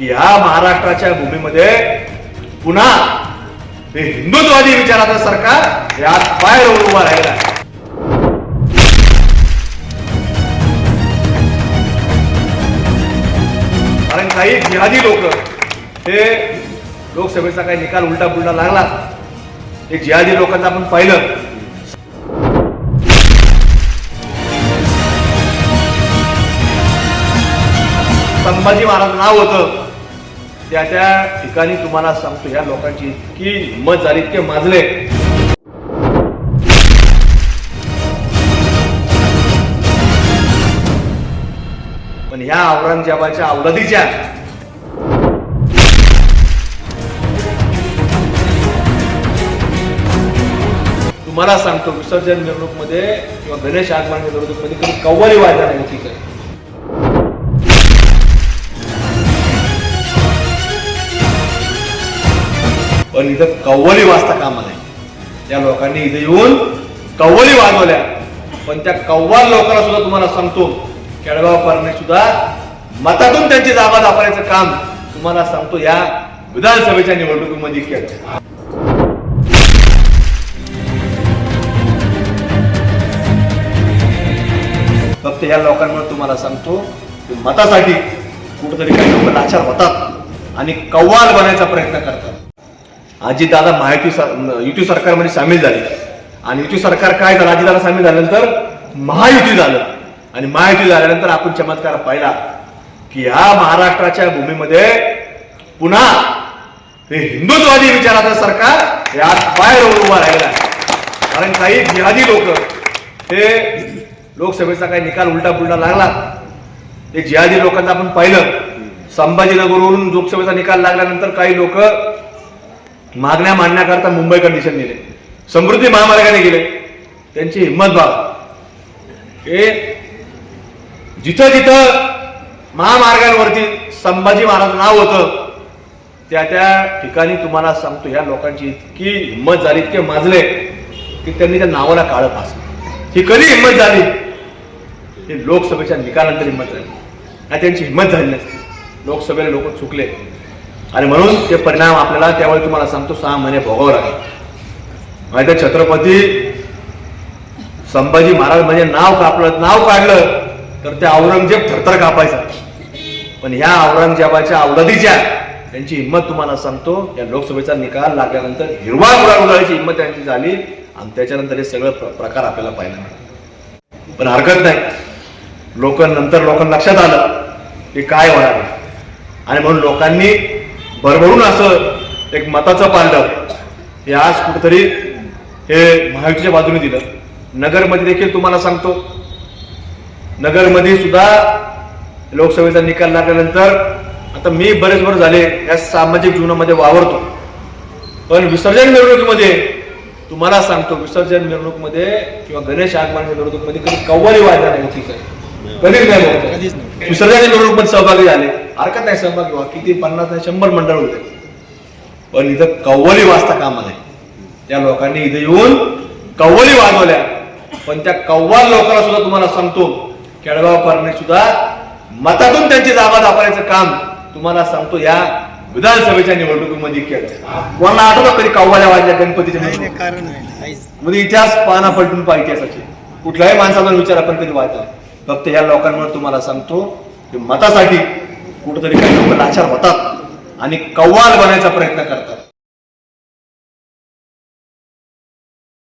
की या महाराष्ट्राच्या भूमीमध्ये पुन्हा हे हिंदुत्ववादी विचाराचं सरकार यात पाय उभा राहिला आहे. कारण काही जिहादी लोक हे लोकसभेचा काही निकाल उलटा पुलटा लागला. हे जिहादी लोकांचं आपण पाहिलं. संभाजी महाराज नाव होतं. त्या त्या ठिकाणी तुम्हाला सांगतो या लोकांची इतकी हिंमत झाली इतके माजले. पण ह्या औरंगजेबाच्या अवलादीच्या तुम्हाला सांगतो विसर्जन मिरवणूकमध्ये किंवा गणेश आगमन मिरवणूकमध्ये कधी कव्वाली वाजणार. पण इथं कव्वली वाजता कामा नाही त्या लोकांनी इथे येऊन कव्वली वाजवल्या. पण त्या कव्वाल लोकांना सुद्धा तुम्हाला सांगतो केळगाव सुद्धा मतातून त्यांची जागा दाखवण्याचं काम तुम्हाला सांगतो या विधानसभेच्या निवडणुकीमध्ये केलं. फक्त या लोकांमुळे तुम्हाला सांगतो की मतासाठी कुठेतरी काही लोक लाचार होतात आणि कव्वाल बनायचा प्रयत्न करतात. अजितदादा महायुती सर- युती सरकारमध्ये सामील झाले. आणि युती सरकार काय झालं? अजितदादा सामील झाल्यानंतर महायुती झालं. आणि महायुती झाल्यानंतर आपण चमत्कार पाहिला की ह्या महाराष्ट्राच्या भूमीमध्ये पुन्हा हे हिंदुत्ववादी विचाराचं सरकार या आज पाय उभा राहिला आहे. कारण काही जिहादी लोक हे लोकसभेचा काही निकाल उलटा पुलटा लागला. ते जिहादी लोकांचं आपण पाहिलं. संभाजीनगरवरून लोकसभेचा निकाल लागल्यानंतर काही लोक मागण्या मांडण्याकरता मुंबई कंडिशन गेले समृद्धी महामार्गाने गेले. त्यांची हिंमत बघा हे जिथं जिथं महामार्गांवरती संभाजी महाराज नाव होतं त्या त्या ठिकाणी तुम्हाला सांगतो ह्या लोकांची इतकी हिंमत झाली इतके माजले की त्यांनी त्या नावाला काळं फासलं. ही कधी हिंमत झाली? हे लोकसभेच्या निकालानंतर हिंमत झाली. आणि त्यांची हिंमत झाली नसती. लोकसभेला लोक चुकले. आणि म्हणून ते परिणाम आपल्याला त्यावेळी तुम्हाला सांगतो सहा महिने भोगावं लागेल. माहिती आहे, छत्रपती संभाजी महाराज म्हणजे नाव कापलं नाव काढलं तर ते औरंगजेब थरथर कापायचा. पण ह्या औरंगजेबाच्या अवलादीच्या त्यांची हिंमत तुम्हाला सांगतो या लोकसभेचा निकाल लागल्यानंतर हिरवा गुलाल हिंमत त्यांची झाली आणि त्याच्यानंतर हे सगळं प्र- प्रकार आपल्याला पाहायला पण हरकत नाही. लोक नंतर लोकांना लक्षात आलं की काय होणार आणि म्हणून लोकांनी भरभरून असं एक मताचं पाललं हे आज कुठेतरी हे महायुतीच्या बाजूने दिलं. नगरमध्ये देखील तुम्हाला सांगतो. नगरमध्ये सुद्धा लोकसभेचा निकाल लागल्यानंतर आता मी बरेच वर्ष झाले या सामाजिक जीवनामध्ये वावरतो. पण विसर्जन मिरवणुकीमध्ये तुम्हाला सांगतो विसर्जन मिरवणुकीमध्ये किंवा गणेश आगमन मिरवणुकीमध्ये कधी कव्वाली वाजणार नाही होत. कधीच नाही. विसर्जन मिरवणुकीमध्ये सहभागी झाले. हरकत नाही सहभागी व्हा किती पन्नास नाही शंभर मंडळ होते. पण इथं कव्वली वाजता कामा नाही त्या लोकांनी इथे येऊन कव्वली वाजवल्या. पण त्या कव्वाल लोकांना सुद्धा तुम्हाला सांगतो केळगाव करणे सुद्धा मतातून त्यांची जागा दाखवण्याचं काम तुम्हाला सांगतो या विधानसभेच्या निवडणुकीमध्ये केलं. कोणाला आठवतं कधी कव्वाल्या वाजल्या गणपतीच्या म्हणजे इतिहास पाना पलटून पहा इतिहासाचे कुठल्याही माणसाचा विचार आपण कधी वाचा फक्त या लोकांमुळे तुम्हाला सांगतो की मतासाठी कुठंतरी काही लोक लाचार होतात आणि कव्वाल बनायचा प्रयत्न करतात.